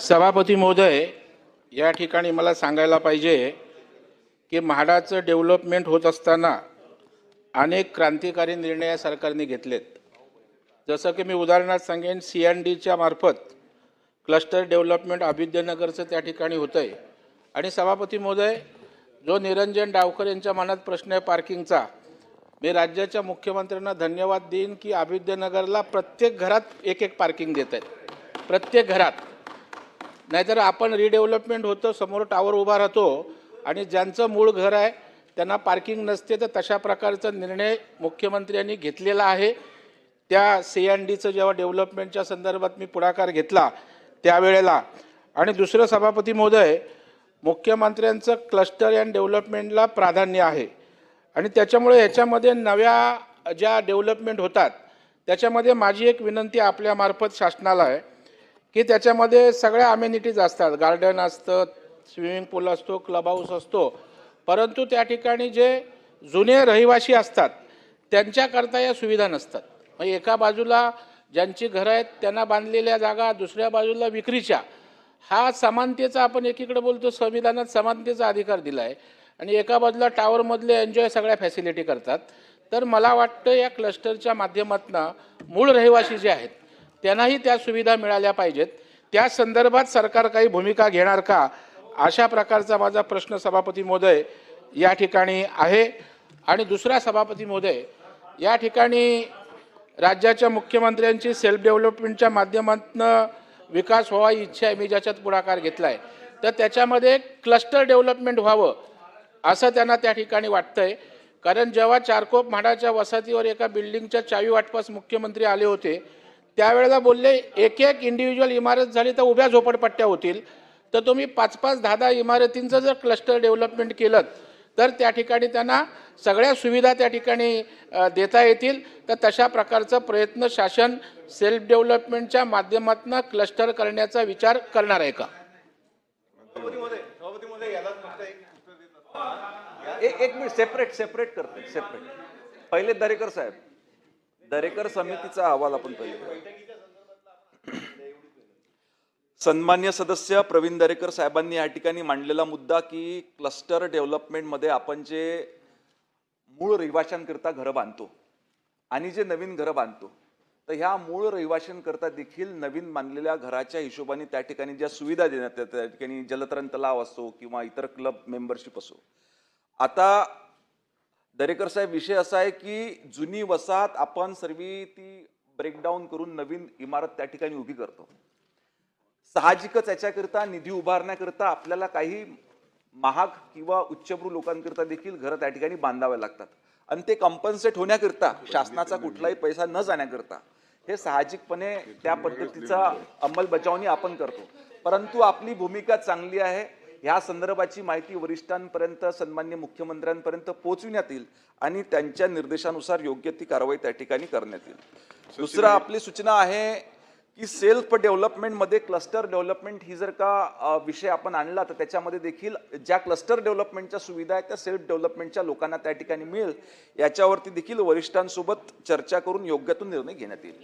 सभापती महोदय या ठिकाणी मला सांगायला पाहिजे की म्हाडाचं डेव्हलपमेंट होत असताना अनेक क्रांतिकारी निर्णय या सरकारने घेतलेत. जसं की मी उदाहरणार्थ सांगेन सी एन डीच्या मार्फत क्लस्टर डेव्हलपमेंट अभिद्यनगरचं त्या ठिकाणी होतं आहे आणि सभापती महोदय जो निरंजन डावकर यांच्या मनात प्रश्न आहे पार्किंगचा मी राज्याच्या मुख्यमंत्र्यांना धन्यवाद देईन की अभिद्यनगरला प्रत्येक घरात एक एक पार्किंग देत आहेत प्रत्येक घरात. नाहीतर आपण रिडेव्हलपमेंट होतं समोर टावर उभा राहतो आणि ज्यांचं मूळ घर आहे त्यांना पार्किंग नसते तर तशा प्रकारचा निर्णय मुख्यमंत्र्यांनी घेतलेला आहे. त्या सी एन डीचं जेव्हा डेव्हलपमेंटच्या संदर्भात मी पुढाकार घेतला त्यावेळेला. आणि दुसरं सभापती महोदय मुख्यमंत्र्यांचं क्लस्टर अँड डेव्हलपमेंटला प्राधान्य आहे. आणि त्याच्यामुळे ह्याच्यामध्ये नव्या ज्या डेव्हलपमेंट होतात त्याच्यामध्ये माझी एक विनंती आपल्यामार्फत शासनाला आहे. की त्याच्यामध्ये सगळ्या अमेनिटीज असतात. गार्डन असतं स्विमिंग पूल असतो क्लब हाऊस असतो. परंतु त्या ठिकाणी जे जुने रहिवासी असतात त्यांच्याकरता या सुविधा नसतात. मग एका बाजूला ज्यांची घरं आहेत त्यांना बांधलेल्या जागा दुसऱ्या बाजूला विक्रीच्या. हा समानतेचा आपण एकीकडे बोलतो संविधानात समानतेचा अधिकार दिला आहे आणि एका बाजूला टावरमधले एन्जॉय सगळ्या फॅसिलिटी करतात. तर मला वाटतं या क्लस्टरच्या माध्यमातून मूळ रहिवासी जे आहेत त्यांनाही त्या सुविधा मिळाल्या पाहिजेत. त्या संदर्भात सरकार काही भूमिका घेणार का? अशा प्रकारचा माझा प्रश्न सभापती महोदय या ठिकाणी आहे. आणि दुसरा सभापती महोदय या ठिकाणी राज्याच्या मुख्यमंत्र्यांची सेल्फ डेव्हलपमेंटच्या माध्यमातून विकास व्हावा ही इच्छा आहे मी ज्याच्यात पुढाकार घेतला आहे तर त्याच्यामध्ये क्लस्टर डेव्हलपमेंट व्हावं असं त्यांना त्या ठिकाणी वाटतं आहे कारण जेव्हा चारकोप म्हाडाच्या वसाहतीवर एका बिल्डिंगच्या चावी वाटपास मुख्यमंत्री आले होते त्यावेळेला बोलले एक एक इंडिव्हिज्युअल इमारत झाली तर उभ्या झोपडपट्ट्या होतील. तर तुम्ही पाच पाच दहा दहा इमारतींचं जर क्लस्टर डेव्हलपमेंट केलं तर त्या ठिकाणी त्यांना सगळ्या सुविधा त्या ठिकाणी देता येतील. तर तशा प्रकारचा प्रयत्न शासन सेल्फ डेव्हलपमेंटच्या माध्यमातून क्लस्टर करण्याचा विचार करणार आहे का? एक एक मिनिट सेपरेट सेपरेट करते सेपरेट पहिले दरेकर साहेब दरेकर समितीचा अहवाल आपण पाहिजे सन्मान्य सदस्य प्रवीण दरेकर साहेबांनी या ठिकाणी मांडलेला मुद्दा की क्लस्टर डेव्हलपमेंटमध्ये आपण जे मूळ रहिवाशांकरता घरं बांधतो आणि जे नवीन घरं बांधतो तर ह्या मूळ रहिवाशांकरता देखील नवीन बांधलेल्या घराच्या हिशोबाने त्या ठिकाणी ज्या सुविधा देण्यात येतात त्या ठिकाणी जलतरण तलाव असो किंवा इतर क्लब मेंबरशिप असो. आता दरेकर साहेब विषय असा आहे की जुनी वसाहत आपण सर्व ती ब्रेकडाऊन करून नवीन इमारत त्या ठिकाणी उभी करतो. साहजिकच याच्याकरिता निधी उभारण्याकरिता आपल्याला काही महाग किंवा उच्चभ्रू लोकांकरिता देखील घरं त्या ठिकाणी बांधावे लागतात. आणि ते कॉम्पन्सेट होण्याकरिता शासनाचा कुठलाही पैसा न जाण्याकरिता हे साहजिकपणे त्या पद्धतीचा अंमलबजावणी आपण करतो. परंतु आपली भूमिका चांगली आहे. ह्या संदर्भाची माहिती वरिष्ठांपर्यंत सन्मान्य मुख्यमंत्र्यांपर्यंत पोहोचविण्यात येईल आणि त्यांच्या निर्देशानुसार योग्य ती कारवाई त्या ठिकाणी करण्यात येईल. दुसरं आपली सूचना आहे की सेल्फ डेव्हलपमेंटमध्ये क्लस्टर डेव्हलपमेंट ही जर का विषय आपण आणला तर त्याच्यामध्ये देखील ज्या क्लस्टर डेव्हलपमेंटच्या सुविधा आहेत त्या सेल्फ डेव्हलपमेंटच्या लोकांना त्या ठिकाणी मिळेल. याच्यावरती देखील वरिष्ठांसोबत चर्चा करून योग्य तो निर्णय घेण्यात येईल.